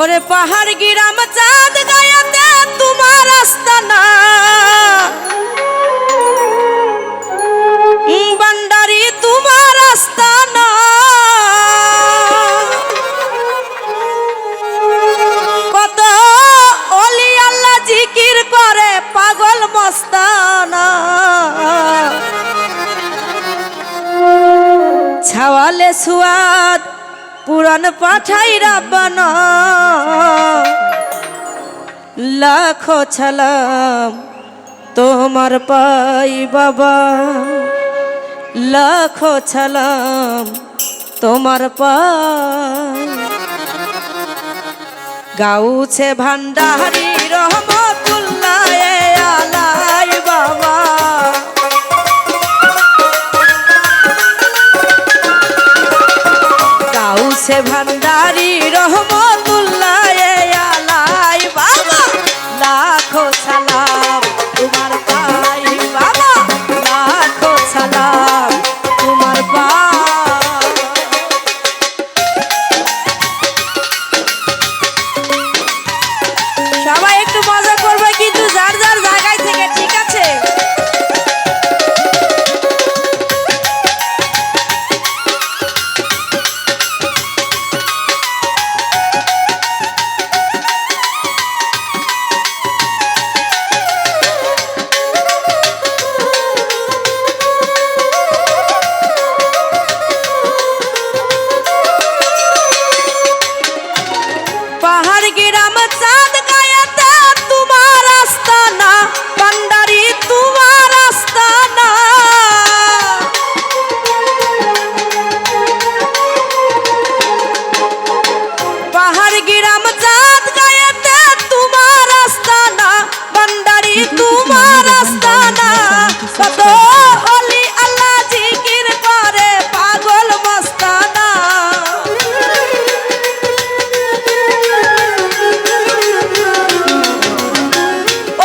ওরে পাহাড় গিরাম চাঁদ গায়াতে, তোমার আস্তানা। বান্ডারি তোমার আস্তানা। কত অলি আল্লাহ জিকির করে, পাগল মস্তানা। ছাওয়ালে সুয়াদ পুরান পাঠাই রাব্বানা লাখো ছালাম তোমার পাই বাবা। লাখো ছালাম তোমার পাই। গাউছে ভান্ডারি রহমতুল্লাহ গাউছে ভান্ডারি রহমতুল্লাহ পান্ডারি তোমার আস্তানা কত অলি আল্লাহ জিকির করে, পাগল মস্তানা।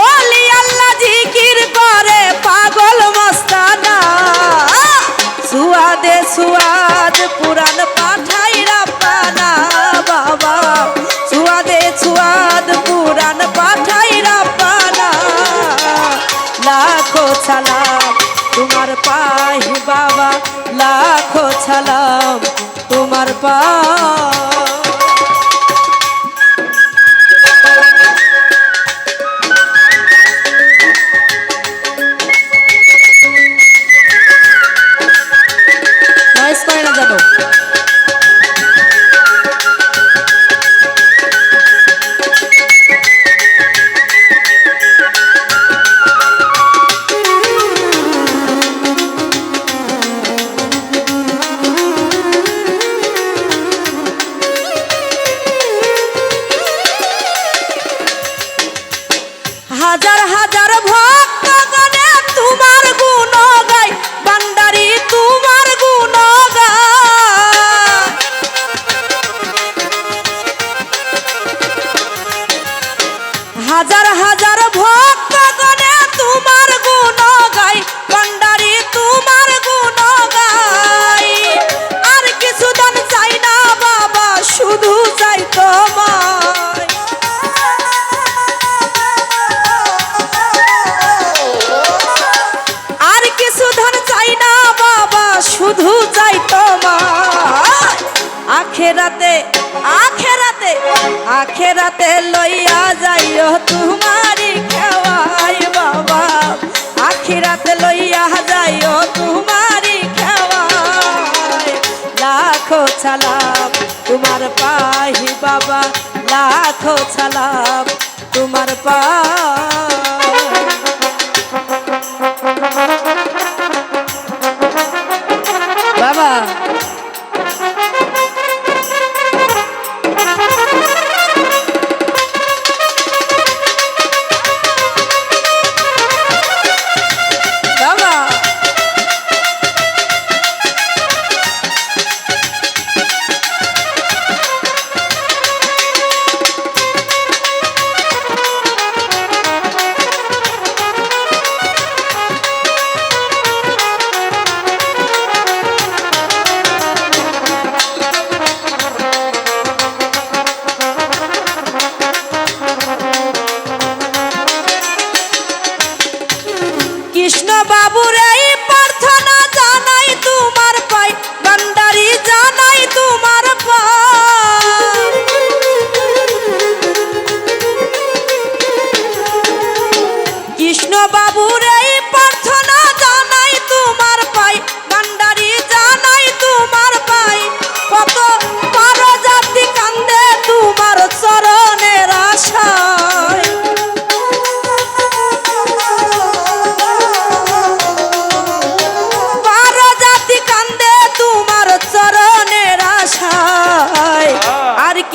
ওলি আল্লাহ জিকির করে, পাগল মস্তানা। পুরান সালাম তোমার পাই নয়েস করে হাজার হাজার তোমার তোমার হাজার তোমার গুণ গাই বান্ডারি তোমার গুণ গাই আর কিছু চাই না বাবা, শুধু চাই তোমায় আখেরাতে আখেরাতে আখেরাতে লইয়া যাইও তোমারি খেওয়াই বাবা। আখেরাতে লইয়া যাইও তোমারি খেওয়াই। লাখো ছালাম তোমার পাই বাবা, লাখো ছালাম তোমার পাই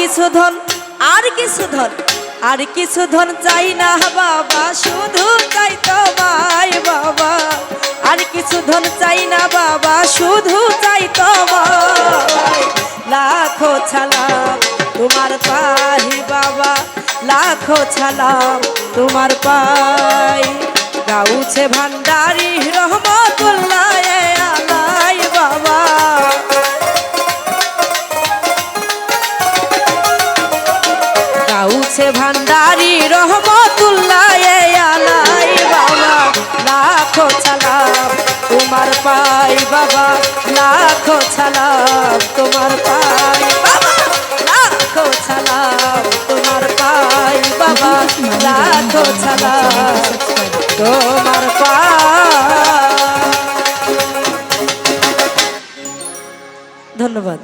কিছু ধন, আর কিছু ধন, আর কিছু ধন চাই না বাবা, শুধু চাই তোমায় বাবা। আর কিছু ধন চাই না বাবা, শুধু চাই তোমায়। লাখো ছালাম তোমার পাই বাবা, লাখো ছালাম তোমার পাই। গাউছে ভান্ডারি রহমতুল্লাহ বাবা, লাখো ছালাম তোমার পাই বাবা, লাখো ছালাম তোমার পাই বাবা, লাখো ছালাম তোমার পাই ধন্যবাদ।